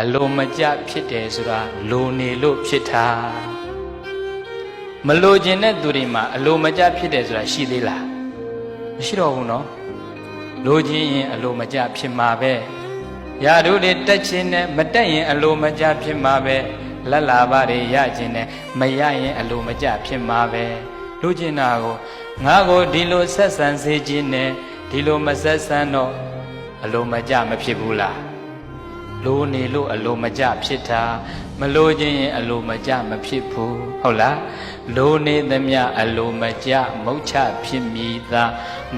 အလိုမကျဖြစ်တယ်ဆိုတာလိုနေလို့ဖြစ်တာမလိုချင်တဲ့သူတွေမှာအလိုမကျဖြစ်တယ်ဆိုတာရှိသေးလားမရှိတော့ဘူးနော်လိုချင်ရင်အလိုမကျဖြစ်မှာပဲရာတို့တွေတက်ခြင်းနဲ့မတက်ရင်အလိုမကျဖြစ်မှာပဲလက်လာပါတွေရခြင်းနဲ့မရရင်အလိုမကျဖြစ်မှာပဲလိုချင်တာကိုငါကိုဒီလိုဆက်ဆံစေခြင်းနဲ့ဒီလိုမဆက်ဆံတော့အလိုမကျမဖြစ်ဘူးလား လိုနေလို့အလိုမကျဖြစ်တာမလိုခြင်းရင်အလိုမကျမဖြစ်ဘူးဟုတ်လားလိုနေသမျှအလိုမကျမုတ်ချဖြစ်မိသာ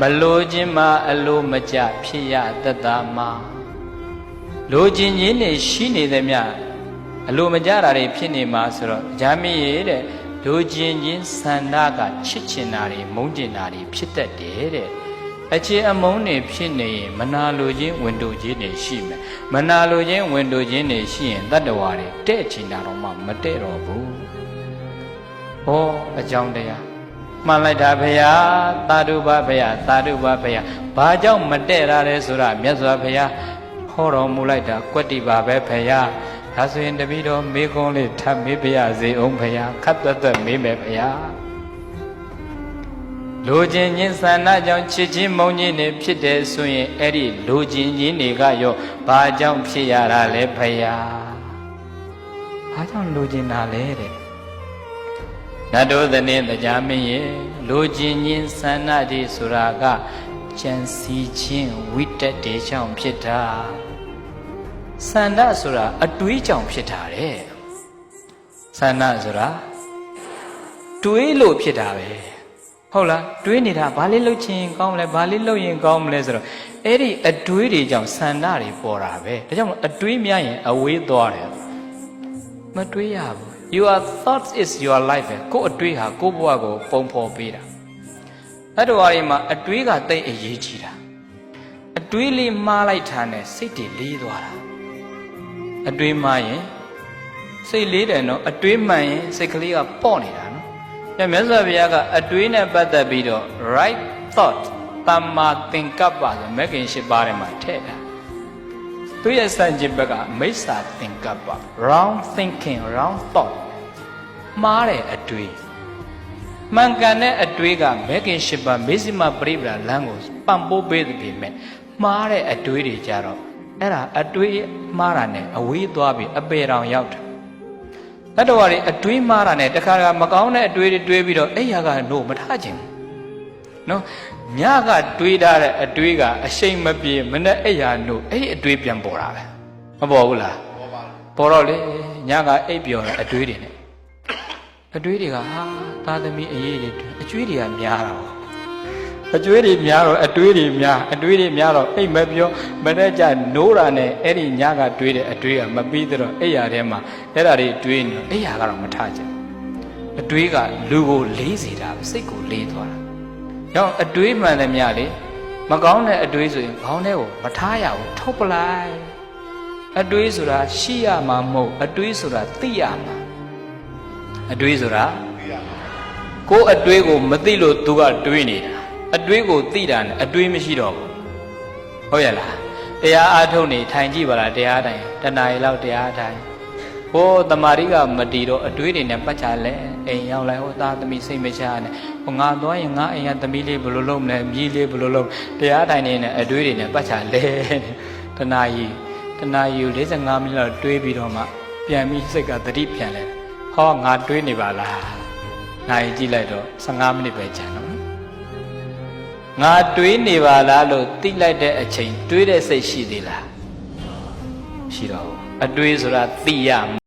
မလိုခြင်းမှာအလိုမကျဖြစ်ရတတ်တာမှာလိုခြင်းချင်းနေရှိနေသမျှအလိုမကျတာတွေဖြစ်နေမှာဆိုတော့ဂျာမီရေတဲ့လိုခြင်းချင်းဆန္ဒကချစ်ချင်တာတွေမုန်းချင်တာတွေဖြစ်တတ်တယ်တဲ့ အခြေအမုန်းနေဖြစ်နေရင်မနာလိုခြင်းဝင်တို့ခြင်းတွေရှိမယ်မနာလိုခြင်းဝင်တို့ခြင်းတွေရှိရင်တတ္တဝါတွေတဲ့ချင်တာတော့မှမတဲ့တော့ဘူးဟောအကြောင်းတရားမှန်လိုက်တာဖေယသာဓုပဖေယသာဓုပဖေယဘာကြောင့်မတဲ့ရလဲဆိုတာမြတ်စွာဘုရားဟောတော်မူလိုက်တာကွတ္တိပါပဲဖေယဒါဆိုရင်တပည့်တော်မေကုံးလေးထပ်မေးပြရစေအောင်ဖေယခတ်သက်သက်မေးမယ်ဖေယ လိုချင်ခြင်းဆန္ဒကြောင့်ချစ်ချင်းမုန်းခြင်းတွေဖြစ်တယ်ဆိုရင်အဲ့ဒီလိုချင်ခြင်းတွေကရောဘာကြောင့်ဖြစ်ရတာလဲဖယားဘာကြောင့်လိုချင်တာလဲတဲ့နတ်တို့သနေတရားမင်းရဲ့လိုချင်ခြင်းဆန္ဒတွေဆိုတာကကြံစီခြင်းဝိတက်တေကြောင့်ဖြစ်တာဆန္ဒဆိုတာအတွေးကြောင့်ဖြစ်တာတဲ့ဆန္ဒဆိုတာတွေးလို့ဖြစ်တာပဲ ဟုတ်လားတွေးနေတာဘာလေးလှုပ်ချင်ကောင်းမလဲဘာလေးလှုပ်ရင်ကောင်းမလဲဆိုတော့အဲ့ဒီအတွေးတွေကြောင့်ဆန္ဒတွေပေါ်တာပဲဒါကြောင့်မို့အတွေးများရင်အဝေးသွားတယ်မတွေးရဘူး your thoughts is your life ပဲကိုယ်အတွေးဟာကိုယ့်ဘဝကိုပုံဖော်ပေးတာအဲ့တော်ရီမှာအတွေးကတိတ်အရေးကြီးတာအတွေးလေးမှားလိုက်တာနဲ့စိတ်တွေလေးသွားတာအတွေးမှားရင်စိတ်လေးတယ်နော်အတွေးမှန်ရင်စိတ်ကလေးကပေါ့နေတာနော် ညမြတ်စွာဘုရားကအတွေးနဲ့ပတ်သက်ပြီးတော့ right thought တမ္မာသင်္ကပ္ပဆိုမဂ်ခင်၈ပါးထဲမှာထည့်တာသူရဲ့စံကျင်ဘက်ကမိစ္ဆာသင်္ကပ္ပ wrong thinking wrong thought မှားတဲ့အတွေးမှန်ကန်တဲ့အတွေးကမဂ်ခင်၈ပါးမေဇိမပရိပဒလမ်းကိုပံ့ပိုးပေးသည်ပေမဲ့မှားတဲ့အတွေးတွေကြတော့အဲ့ဒါအတွေးမှားတာနဲ့အဝေးသွားပြီးအပေတောင်ရောက်တယ် တတ္တဝါတွေအတွေးမှားတာနဲ့တခါတခါမကောင်းတဲ့အတွေးတွေတွေးပြီးတော့အဲ့ရကနို့မထားခြင်းနော်ညကတွေးထားတဲ့အတွေးကအရှိန်မပြေမနဲ့အဲ့ရနို့အဲ့ဒီအတွေးပြန်ပေါ်တာပဲမပေါ်ဘူးလားပေါ်ပါပေါ်တော့လေညကအိပ်ပျော်တဲ့အတွေးတွေနဲ့အတွေးတွေကဟာသားသမီးအရေးတွေအကျွေးတွေကများတာပေါ့ အကျွေးတွေများတော့အတွေးတွေများအတွေးတွေများတော့အိတ်မပြောမနဲ့ကြနိုးတာနဲ့အဲ့ဒီညကတွေးတဲ့အတွေးကမပြီးတော့အဲ့ရထဲမှာအဲ့ဒါတွေတွေးနေတော့အဲ့ရကတော့မထကြဘူးအတွေးကလူကိုလေးစေတာပဲစိတ်ကိုလေးသွားတာ။ကြောင့်အတွေးမှန်တယ်မြလေမကောင်းတဲ့အတွေးဆိုရင်ခေါင်းထဲကိုမထားရဘူးထုတ်ပလိုက်။အတွေးဆိုတာရှိရမှာမဟုတ်အတွေးဆိုတာသိရမှာအတွေးဆိုတာကိုယ်အတွေးကိုမသိလို့သူကတွေးနေတာ အတွေးကိုသိတာနဲ့အတွေးမရှိတော့ဘူးဟုတ်ရဲ့လားတရားအားထုတ်နေထိုင်ကြည့်ပါလားတရားတိုင်းတဏှာရီလောက်တရားတိုင်းဟိုတမာရီကမတီတော့အတွေးတွေနဲ့ပတ်ချလဲအိမ်ရောက်လိုက်ဟိုသားသမီးစိတ်မချနဲ့ဟိုငါသွားရင်ငါအိမ်ကသမီးလေးဘယ်လိုလုပ်မလဲမြည်လေးဘယ်လိုလုပ်တရားတိုင်းနေနဲ့အတွေးတွေနဲ့ပတ်ချလဲတဏှာရီတဏှာရီကို45မိနစ်လောက်တွေးပြီးတော့မှပြန်ပြီးစိတ်ကသတိပြန်လဲဟောငါတွေးနေပါလားနိုင်ကြည့်လိုက်တော့15မိနစ်ပဲကြာတော့ ငါတွေးနေပါလားလို့သိလိုက်တဲ့အချိန်တွေးတဲ့စိတ်ရှိသေးလားရှိတော့ဘူးအတွေးဆိုတာသိရ